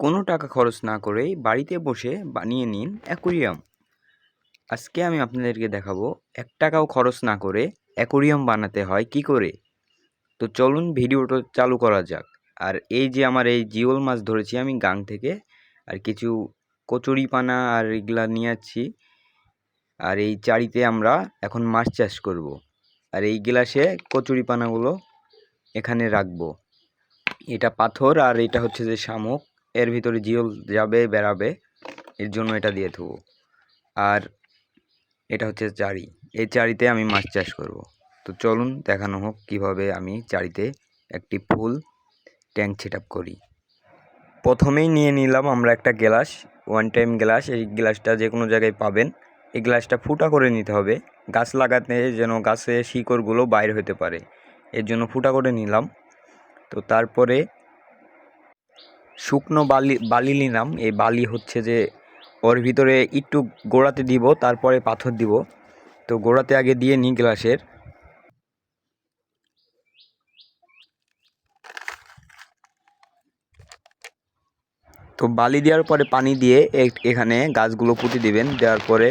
কোনো টাকা খরচ না করেই বাড়িতে বসে বানিয়ে নিন অ্যাকোরিয়াম। আজকে আমি আপনাদেরকে দেখাবো এক টাকাও খরচ না করে অ্যাকোরিয়াম বানাতে হয় কি করে। তো চলুন ভিডিওটা চালু করা যাক। আর এই যে আমার এই জিওল মাছ ধরেছি আমি গাং থেকে, আর কিছু কচুরিপানা আর এগুলা নিয়ে যাচ্ছি আর এই চারিতে আমরা এখন মাছ চাষ করব। আর এই গ্লাসে কচুরিপানাগুলো এখানে রাখব। এটা পাথর আর এটা হচ্ছে যে শামুক। এর ভিতরে জিওল যাবে বেড়াবে এর জন্য এটা দিয়ে থবো। আর এটা হচ্ছে চারি। এই চারিতে আমি মাছ চাষ করব। তো চলুন দেখানো হোক কীভাবে আমি চারিতে একটি ফুল ট্যাঙ্ক সেট করি। প্রথমেই নিয়ে নিলাম আমরা একটা গ্লাস ওয়ান টাইম গ্লাস। এই গ্লাসটা যে কোনো জায়গায় পাবেন। এই গ্লাসটা ফুটা করে নিতে হবে। গাছ লাগাতে যেন গাছে শিকড়গুলো বাইর হতে পারে। এর জন্য ফুটা করে নিলাম। তো তারপরে শুকনো বালি বালি নিলাম এই বালি হচ্ছে যে, ওর ভিতরে একটু গোড়াতে দিব, তারপরে পাথর দিব। তো গোড়াতে আগে দিয়ে নিই গ্লাসের। তো বালি দেওয়ার পরে পানি দিয়ে এখানে গাছগুলো পুঁতে দিবেন। দেওয়ার পরে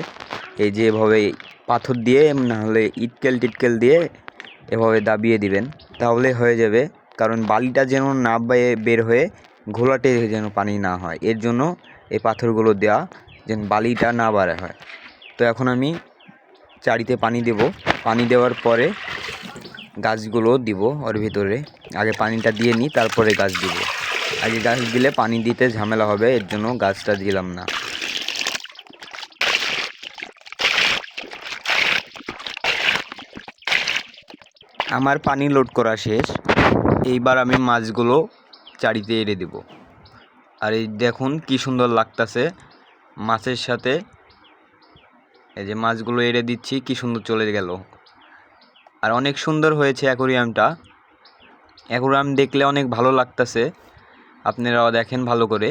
এই যে এভাবে পাথর দিয়ে নাহলে ইটকেল টিটকেল দিয়ে এভাবে দাবিয়ে দিবেন। তাহলে হয়ে যাবে। কারণ বালিটা যেন না বের হয়ে ঘোলাটে যেন পানি না হয়। এর জন্য এই পাথরগুলো দেওয়া যেন বালিটা না বাড়া হয়। তো এখন আমি চারিতে পানি দেব। পানি দেওয়ার পরে গাছগুলো দিব ওর ভিতরে। আগে পানিটা দিয়ে নিই, তারপরে গাছ দিব। আগে গাছ দিলে পানি দিতে ঝামেলা হবে, এর জন্য গাছটা দিলাম না। আমার পানি লোড করা শেষ। এইবার আমি মাছগুলো চারিতে এড়ে দেব। আর এই দেখুন কি সুন্দর লাগতাছে মাছের সাথে। এই যে মাছগুলো এড়ে দিচ্ছি, কি সুন্দর চলে গেল। আর অনেক সুন্দর হয়েছে অ্যাকোরিয়ামটা। অ্যাকোরিয়াম দেখলে অনেক ভালো লাগতাছে। আপনারাও দেখেন ভালো করে।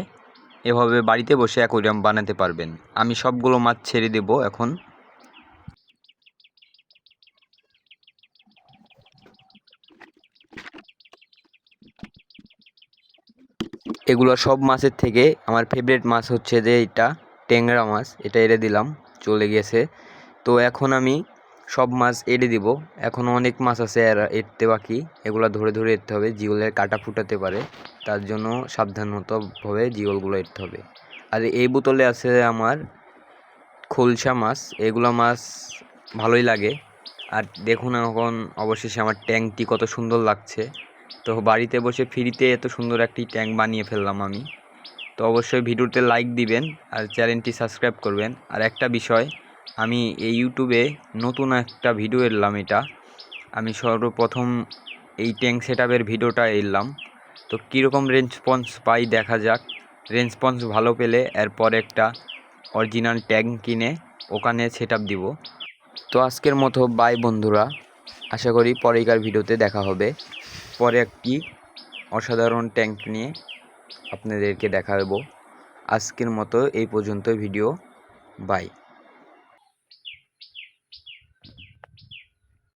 এভাবে বাড়িতে বসে অ্যাকোরিয়াম বানাতে পারবেন। আমি সবগুলো মাছ ছেড়ে দেব এখন। এগুলো সব মাছের থেকে আমার ফেভারিট মাছ হচ্ছে যে এটা, ট্যাংরা মাছ, এটা এড়ে দিলাম, চলে গেছে। তো এখন আমি সব মাছ এড়ে দিব। এখনও অনেক মাছ আছে এড়তে বাকি, এগুলো ধরে ধরে এড়তে হবে, জিওলের কাটা ফুটাতে পারে। তার জন্য সাবধানতভাবে জিওলগুলো এড়তে হবে। আর এই বোতলে আছে আমার খোলসা মাছ, এগুলো মাছ ভালোই লাগে। আর দেখুন এখন অবশেষে আমার ট্যাঙ্কটি কত সুন্দর লাগছে। তো বাড়িতে বসে ফ্রিতে এত সুন্দর একটি ট্যাঙ্ক বানিয়ে ফেললাম আমি। তো অবশ্যই ভিডিওতে লাইক দিবেন আর চ্যানেলটি সাবস্ক্রাইব করবেন। আর একটা বিষয়, আমি এই ইউটিউবে নতুন একটা ভিডিও এলাম এটা। আমি সর্বপ্রথম এই ট্যাঙ্ক সেট ভিডিওটা এলাম। তো কীরকম রেসপন্স পাই দেখা যাক। রেসপন্স ভালো পেলে এরপর একটা অরিজিনাল ট্যাঙ্ক কিনে ওখানে সেট দিব। তো আজকের মতো বাই বন্ধুরা। আশা করি পরেকার ভিডিওতে দেখা হবে। পরে একটি অসাধারণ ট্যাঙ্ক নিয়ে আপনাদেরকে দেখাবো। আজকের মতো এই পর্যন্ত ভিডিও। বাই।